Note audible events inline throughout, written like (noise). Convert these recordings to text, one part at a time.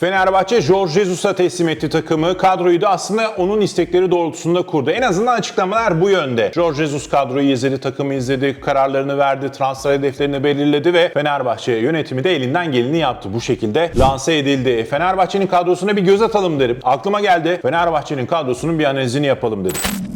Fenerbahçe Jorge Jesus'a teslim etti takımı. Kadroyu da aslında onun istekleri doğrultusunda kurdu. En azından açıklamalar bu yönde. Jorge Jesus kadroyu izledi, takımı izledi, kararlarını verdi, transfer hedeflerini belirledi ve Fenerbahçe yönetimi de elinden geleni yaptı. Bu şekilde lanse edildi. Fenerbahçe'nin kadrosuna bir göz atalım derim. Aklıma geldi. Fenerbahçe'nin kadrosunun bir analizini yapalım dedim.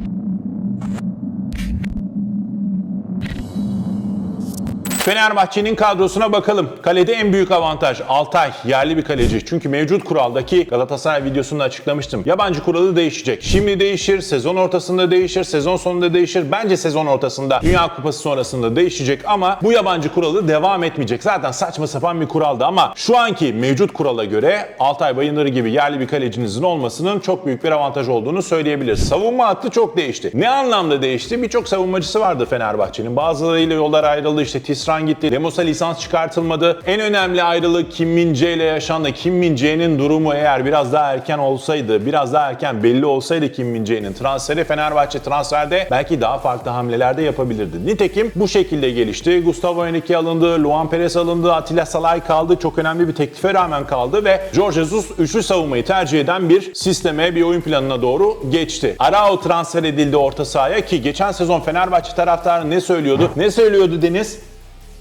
Fenerbahçe'nin kadrosuna bakalım. Kalede en büyük avantaj Altay yerli bir kaleci. Çünkü mevcut kuraldaki Galatasaray videosunda açıklamıştım. Yabancı kuralı değişecek. Şimdi değişir, sezon ortasında değişir, sezon sonunda değişir. Bence sezon ortasında Dünya Kupası sonrasında değişecek ama bu yabancı kuralı devam etmeyecek. Zaten saçma sapan bir kuraldı ama şu anki mevcut kurala göre Altay Bayındır gibi yerli bir kalecinizin olmasının çok büyük bir avantaj olduğunu söyleyebiliriz. Savunma hattı çok değişti. Ne anlamda değişti? Birçok savunmacısı vardır Fenerbahçe'nin. Bazılarıyla yollar ayrıldı. İşte Tisran gitti. Lemos'a lisans çıkartılmadı. En önemli ayrılık Kim Min Jae ile yaşandı. Kim Min Jae'nin durumu eğer biraz daha erken olsaydı, biraz daha erken belli olsaydı Kim Min Jae'nin transferi Fenerbahçe transferde belki daha farklı hamlelerde yapabilirdi. Nitekim bu şekilde gelişti. Gustavo Henrique alındı, Luan Perez alındı, Atilla Salay kaldı. Çok önemli bir teklife rağmen kaldı ve Jorge Jesus üçlü savunmayı tercih eden bir sisteme, bir oyun planına doğru geçti. Arao transfer edildi orta sahaya ki geçen sezon Fenerbahçe taraftarı ne söylüyordu? Ne söylüyordu Deniz?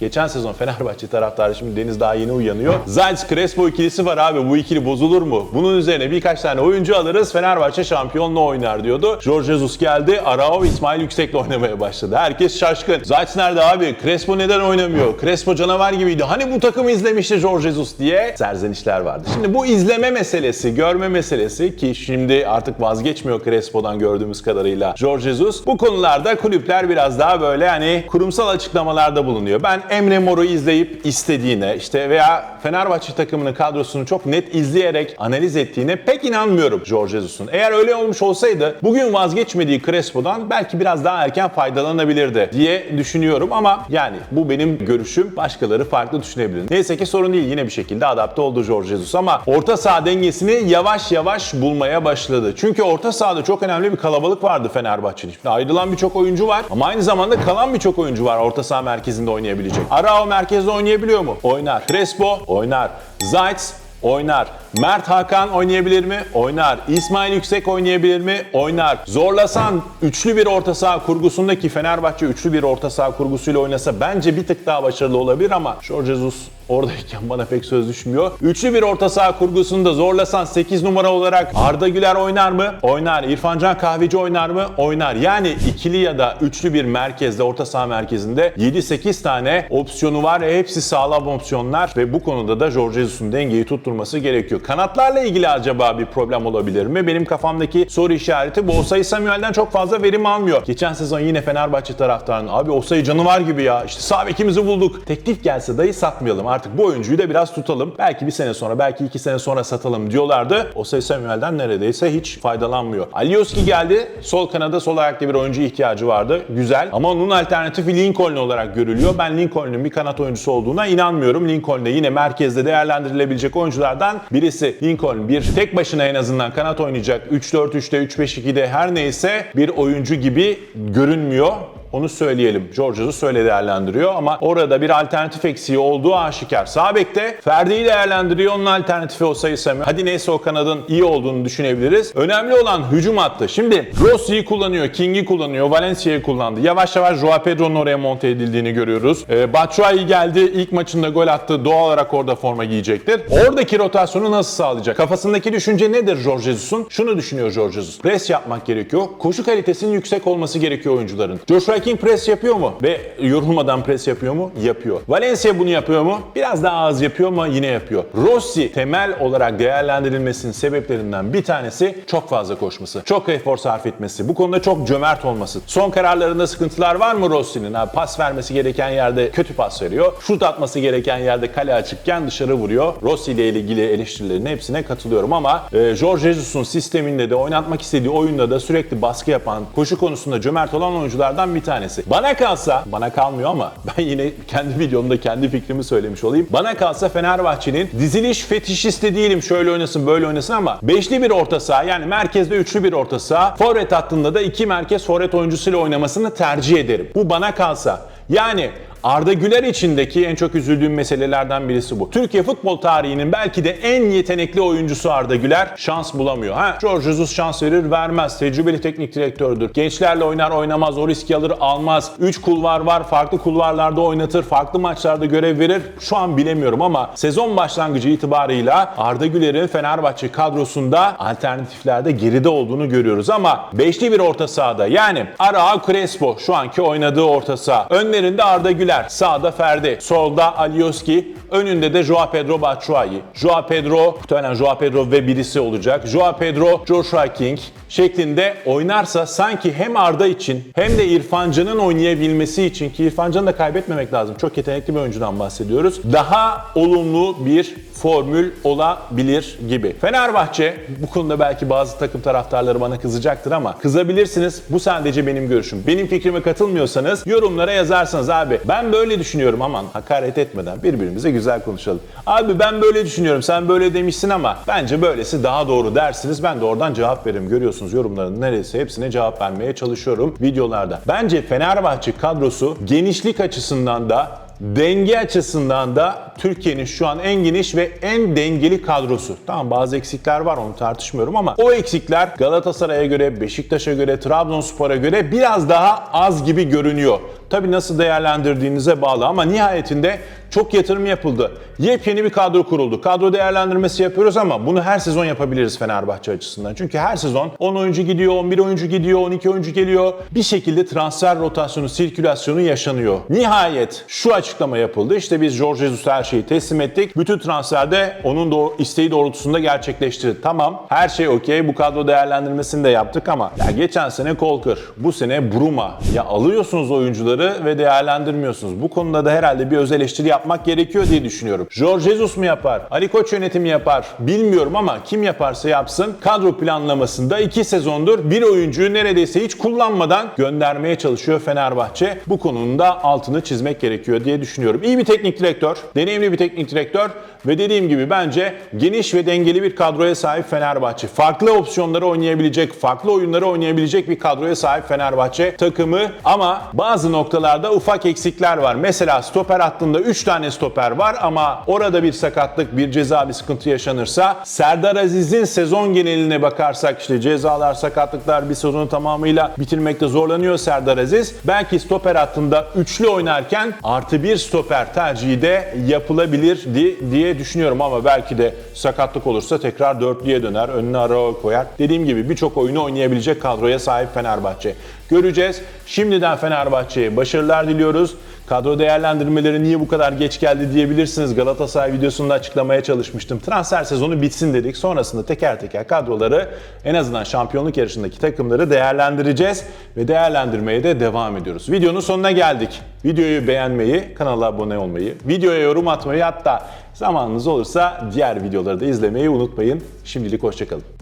Geçen sezon Fenerbahçe taraftarı şimdi Deniz daha yeni uyanıyor. Zayt Crespo ikilisi var abi bu ikili bozulur mu? Bunun üzerine birkaç tane oyuncu alırız Fenerbahçe şampiyonla oynar diyordu. Jorge Jesus geldi. Arao İsmail Yüksek'le oynamaya başladı. Herkes şaşkın. Zayt nerede abi? Crespo neden oynamıyor? Crespo canavar gibiydi. Hani bu takımı izlemişti Jorge Jesus diye serzenişler vardı. Şimdi bu izleme meselesi, görme meselesi ki şimdi artık vazgeçmiyor Crespo'dan gördüğümüz kadarıyla Jorge Jesus. Bu konularda kulüpler biraz daha böyle hani kurumsal açıklamalarda bulunuyor. Ben Emre Mor'u izleyip istediğine işte veya Fenerbahçe takımının kadrosunu çok net izleyerek analiz ettiğine pek inanmıyorum Jorge Jesus'un. Eğer öyle olmuş olsaydı bugün vazgeçmediği Crespo'dan belki biraz daha erken faydalanabilirdi diye düşünüyorum ama yani bu benim görüşüm. Başkaları farklı düşünebilir. Neyse ki sorun değil. Yine bir şekilde adapte oldu Jorge Jesus ama orta saha dengesini yavaş yavaş bulmaya başladı. Çünkü orta sahada çok önemli bir kalabalık vardı Fenerbahçe'nin. Şimdi ayrılan birçok oyuncu var ama aynı zamanda kalan birçok oyuncu var orta saha merkezinde oynayabilecek. Arao merkezde oynayabiliyor mu? Oynar. Crespo oynar. Zayt oynar. Mert Hakan oynayabilir mi? Oynar. İsmail Yüksek oynayabilir mi? Oynar. Zorlasan üçlü bir orta saha kurgusundaki Fenerbahçe üçlü bir orta saha kurgusuyla oynasa bence bir tık daha başarılı olabilir ama Jorge Jesus oradayken bana pek söz düşmüyor. Üçlü bir orta saha kurgusunda zorlasan 8 numara olarak Arda Güler oynar mı? Oynar. İrfan Can Kahveci oynar mı? Oynar. Yani ikili ya da üçlü bir merkezde orta saha merkezinde 7-8 tane opsiyonu var. Hepsi sağlam opsiyonlar ve bu konuda da Jorge Jesus'un dengeyi tutturması gerekiyor. Kanatlarla ilgili acaba bir problem olabilir mi? Benim kafamdaki soru işareti bu Osayi Samuel'den çok fazla verim almıyor. Geçen sezon yine Fenerbahçe taraftarının abi Osayi canavar gibi ya. İşte sağ bekimizi bulduk. Teklif gelse dahi satmayalım. Artık bu oyuncuyu da biraz tutalım. Belki bir sene sonra, belki iki sene sonra satalım diyorlardı. Osayi Samuel'den neredeyse hiç faydalanmıyor. Alioski geldi. Sol kanada sol ayakta bir oyuncu ihtiyacı vardı. Güzel. Ama onun alternatifi Lincoln olarak görülüyor. Ben Lincoln'un bir kanat oyuncusu olduğuna inanmıyorum. Lincoln de yine merkezde değerlendirilebilecek oyunculardan birisi. Lincoln bir tek başına en azından kanat oynayacak. 3-4-3'te, 3-5-2'de her neyse bir oyuncu gibi görünmüyor. Onu söyleyelim. George Jesus öyle değerlendiriyor ama orada bir alternatif eksiği olduğu aşikar. Sağ bekte Ferdi'yi değerlendiriyor. Onun alternatifi o sayı Samuel. Hadi neyse o kanadın iyi olduğunu düşünebiliriz. Önemli olan hücum hattı. Şimdi Rossi'yi kullanıyor, King'i kullanıyor, Valencia'yı kullandı. Yavaş yavaş Joao Pedro'nun oraya monte edildiğini görüyoruz. Ee, Batshuayi geldi. ilk maçında gol attı. Doğal olarak orada forma giyecektir. Oradaki rotasyonu nasıl sağlayacak? Kafasındaki düşünce nedir Jorge? Şunu düşünüyor Jorge Jesus. Pres yapmak gerekiyor. Koşu kalitesinin yüksek olması gerekiyor oyuncuların. Joshua King pres yapıyor mu? Ve yorulmadan pres yapıyor mu? Yapıyor. Valencia bunu yapıyor mu? Biraz daha az yapıyor ama yine yapıyor. Rossi temel olarak değerlendirilmesinin sebeplerinden bir tanesi çok fazla koşması. Çok efor sarf etmesi. Bu konuda çok cömert olması. Son kararlarında sıkıntılar var mı Rossi'nin? Ha, pas vermesi gereken yerde kötü pas veriyor. Şut atması gereken yerde kale açıkken dışarı vuruyor. Rossi ile ilgili eleştirilerin hepsine katılıyorum ama e, Jorge Jesus'un sisteminde de oynatmak istediği oyunda da sürekli baskı yapan, koşu konusunda cömert olan oyunculardan bir tanesi. Bana kalsa, bana kalmıyor ama (laughs) ben yine kendi videomda kendi fikrimi söylemiş olayım. Bana kalsa Fenerbahçe'nin diziliş fetişisti değilim şöyle oynasın böyle oynasın ama beşli bir orta saha yani merkezde üçlü bir orta saha forvet hattında da iki merkez forvet oyuncusuyla oynamasını tercih ederim. Bu bana kalsa. Yani Arda Güler içindeki en çok üzüldüğüm meselelerden birisi bu. Türkiye futbol tarihinin belki de en yetenekli oyuncusu Arda Güler şans bulamıyor. Ha, George Jesus şans verir vermez. Tecrübeli teknik direktördür. Gençlerle oynar oynamaz. O riski alır almaz. 3 kulvar var. Farklı kulvarlarda oynatır. Farklı maçlarda görev verir. Şu an bilemiyorum ama sezon başlangıcı itibarıyla Arda Güler'in Fenerbahçe kadrosunda alternatiflerde geride olduğunu görüyoruz ama beşli bir orta sahada yani Arao Crespo şu anki oynadığı orta saha. Önlerinde Arda Güler, sağda Ferdi, solda Alioski, önünde de Joao Pedro Batshuayi. Joao Pedro, muhtemelen Joao Pedro ve birisi olacak. Joao Pedro, Joshua King şeklinde oynarsa sanki hem Arda için hem de İrfan Can'ın oynayabilmesi için ki İrfan Can'ı da kaybetmemek lazım. Çok yetenekli bir oyuncudan bahsediyoruz. Daha olumlu bir formül olabilir gibi. Fenerbahçe bu konuda belki bazı takım taraftarları bana kızacaktır ama kızabilirsiniz. Bu sadece benim görüşüm. Benim fikrime katılmıyorsanız yorumlara yazarsınız abi. Ben böyle düşünüyorum aman hakaret etmeden birbirimize güzel konuşalım. Abi ben böyle düşünüyorum sen böyle demişsin ama bence böylesi daha doğru dersiniz. Ben de oradan cevap veririm. Görüyorsunuz yorumların neredeyse hepsine cevap vermeye çalışıyorum videolarda. Bence Fenerbahçe kadrosu genişlik açısından da Denge açısından da Türkiye'nin şu an en geniş ve en dengeli kadrosu. Tamam bazı eksikler var onu tartışmıyorum ama o eksikler Galatasaray'a göre, Beşiktaş'a göre, Trabzonspor'a göre biraz daha az gibi görünüyor. Tabi nasıl değerlendirdiğinize bağlı ama nihayetinde çok yatırım yapıldı. Yepyeni bir kadro kuruldu. Kadro değerlendirmesi yapıyoruz ama bunu her sezon yapabiliriz Fenerbahçe açısından. Çünkü her sezon 10 oyuncu gidiyor, 11 oyuncu gidiyor, 12 oyuncu geliyor. Bir şekilde transfer rotasyonu, sirkülasyonu yaşanıyor. Nihayet şu açıklama yapıldı. İşte biz Jorge Jesus'a her şeyi teslim ettik. Bütün transferde onun doğ- isteği doğrultusunda gerçekleştirdi. Tamam her şey okey. Bu kadro değerlendirmesini de yaptık ama ya geçen sene Kolkır, bu sene Bruma. Ya alıyorsunuz oyuncuları ve değerlendirmiyorsunuz. Bu konuda da herhalde bir öz eleştiri yapmak gerekiyor diye düşünüyorum. Jorge Jesus mu yapar? Ali Koç yönetimi yapar? Bilmiyorum ama kim yaparsa yapsın kadro planlamasında iki sezondur bir oyuncuyu neredeyse hiç kullanmadan göndermeye çalışıyor Fenerbahçe. Bu konunun da altını çizmek gerekiyor diye düşünüyorum. İyi bir teknik direktör, deneyimli bir teknik direktör ve dediğim gibi bence geniş ve dengeli bir kadroya sahip Fenerbahçe. Farklı opsiyonları oynayabilecek, farklı oyunları oynayabilecek bir kadroya sahip Fenerbahçe takımı ama bazı noktalarda ufak eksikler var. Mesela stoper hattında 3 tane stoper var ama orada bir sakatlık, bir ceza, bir sıkıntı yaşanırsa Serdar Aziz'in sezon geneline bakarsak işte cezalar, sakatlıklar bir sezonu tamamıyla bitirmekte zorlanıyor Serdar Aziz. Belki stoper hattında üçlü oynarken artı bir stoper tercihi de yapılabilir di- diye düşünüyorum ama belki de sakatlık olursa tekrar dörtlüye döner, önüne ara koyar. Dediğim gibi birçok oyunu oynayabilecek kadroya sahip Fenerbahçe. Göreceğiz. Şimdiden Fenerbahçe'ye başarılar diliyoruz. Kadro değerlendirmeleri niye bu kadar geç geldi diyebilirsiniz. Galatasaray videosunda açıklamaya çalışmıştım. Transfer sezonu bitsin dedik. Sonrasında teker teker kadroları en azından şampiyonluk yarışındaki takımları değerlendireceğiz ve değerlendirmeye de devam ediyoruz. Videonun sonuna geldik. Videoyu beğenmeyi, kanala abone olmayı, videoya yorum atmayı hatta zamanınız olursa diğer videoları da izlemeyi unutmayın. Şimdilik hoşçakalın.